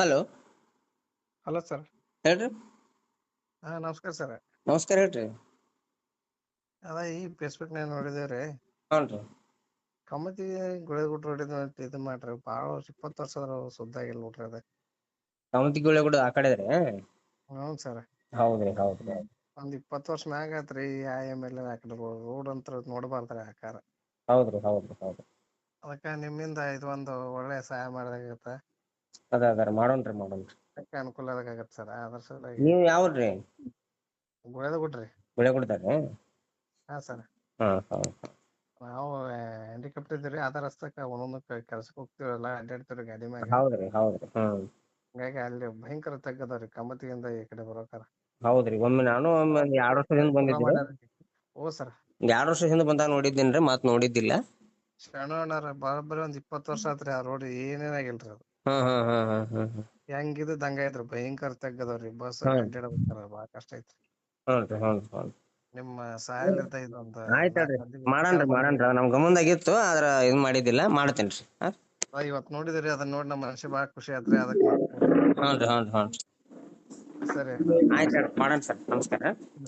Hello. Hello sir. ಹೇಳ್ರಿ. ಹಾ ನಮಸ್ಕಾರ ಸರ್. ನಮಸ್ಕಾರ ಹೇಳ್ರಿ. ಅದ ಈ ಫೇಸ್ಬುಕ್ ನಾನು ನೋಡಿದೇವ್ರಿ ಹ್ಞೂ ಕಮತಿ ಕಮ್ಮತಿ ಗುಳೆಗುಟ್ ಹೊಡಿದ ಇದು ಮಾಡ್ರಿ. ಭಾಳ ಇಪ್ಪತ್ತು ವರ್ಷ ಆದ್ರ ಸುದ್ದ ಆಗಿಲ್ಲ ನೋಡ್ರಿ ಅದ. ಕಮತಿ ಗುಳೆ ಆ ಕಡೆ ರೀ ಹ್ಞೂ ಸರ್. ಹೌದ್ರಿ ಹೌದ್ರಿ. ಒಂದ್ ಇಪ್ಪತ್ತು ವರ್ಷ ಮ್ಯಾಗ ಆತ್ರಿ ಆ ಎಂ ಎಲ್ ಎ ಹಾಕಿದ್ರು ರೋಡ್ ಅಂತ ನೋಡಬಾರ್ದ್ರಿ ಆಕಾರ ಹೌದ್ರಿ ಹೌದ್ರಿ ಹೌದ್ರಿ. ಅದಕ್ಕ ನಿಮ್ಮಿಂದ ಇದೊಂದು ಒಳ್ಳೆ ಸಹಾಯ ಮಾಡಿದಾಗತ್ತ ಅದ ಅದಾರ ಮಾಡೋಣ್ರಿ ಮಾಡೋಣ್ರಿ ಅದಕ್ಕೆ ಅನುಕೂಲ ಆದಾಗತ್ತ ಸರ್ ಅದ್ರ ಸಲುವಾಗಿ. ನೀವು ಯಾವ್ರಿ ಗುಳೆದ ಗುಳೆ ಕೊಡ್ತಾರ್ರಿ ಹಾ ಸರ್. ಹಾ ಹಾಂ ನಾವು ಹ್ಯಾಂಡಿಕ್ಯಾಪ್ಟ್ ಇದ್ದೀರಿ ಅದ ರಸ್ತಕ್ಕ ಒಂದೊಂದು ಕೆಲ್ಸಕ್ಕೆ ಹೋಗ್ತೀವಲ್ಲ ಅಡ್ಡಾಡ್ತೀವಿ ಗಾಡಿ ಮ್ಯಾಗ. ಹೌದ್ರಿ ಹೌದ್ರಿ ಹ್ಮ್. ಹಿಂಗಾಗಿ ಅಲ್ಲಿ ಭಯಂಕರ ತಗ್ಗದವ್ರಿ ಕಮತಿಯಿಂದ ಈ ಕಡೆ ಬರೋಕಾರ. ಹೌದ್ರಿ ಒಮ್ಮೆ ನಾನು ಒಮ್ಮೆ ಒಂದ್ ಎರಡ್ ವರ್ಷದ ಹಿಂದೆ ಬಂದಿದ್ದೆ ಓ ಸರ್. ಎರಡ್ ವರ್ಷ ಹಿಂದೆ ಬಂದಾಗ ನೋಡಿದ್ದೀನ್ರಿ ಮತ್ ನೋಡಿದ್ದಿಲ್ಲ. ಶರಣ ಅಣ್ಣಾರ ಬರೋಬ್ಬರಿ ಒಂದ್ ಇಪ್ಪತ್ತು ವರ್ಷ ಆತ್ರಿ ಆ ರೋಡ್ ಏನೇನಾಗಿಲ್ರಿ ಅದು. ಹ್ಮ್ ಹಾ ಹಾ ಹಾ ಹ್ಮ್ ಹ್ಮ್ ಹೆಂಗಿದ್ದು ಐತ್ರಿ ಭಯಂಕರ ತಗ್ಗದವ್ರಿ ಬಸ್ ಹ್ಮ್. ಅಡ್ಡಾಡ್ಬೇಕಾರ ಬಾಳ ಕಷ್ಟ ಐತ್ರಿ ಹ್ಞೂ ಹ್ಞೂ ಹ್ಞೂ ನಿಮ್ಮ ಸಹಾಯದಿಂದ ಇದೊಂದು ಆಯ್ತ್ ನಾಲ್ಕ್ ಮಂದಿಗೆ ಮಾಡಣ್ರಿ ಮಾಡಣ್ರಿ. ನಮ್ ಗಮನದಾಗಿತ್ತು ಆದ್ರ ಇದ್ ಮಾಡಿದ್ದಿಲ್ಲ ಮಾಡ್ತೇನ್ರಿ. ಹಾಂ? ಅದ ಇವತ್ ನೋಡಿದ್ರಿ ಅದನ್ನ ನೋಡಿ ನಮ್ಮ ಮನಸ್ಸಿಗೆ ಬಾಳ ಖುಷಿ ಆತ್ರಿ ಅದಕ್ಕೆ ಹ್ಞೂ ರೀ ಹ್ಞೂ ಹ್ಞೂ ಸರಿ. ಆಯ್ತು ಮಾಡೋಣ ಸರ್. ನಮಸ್ಕಾರ.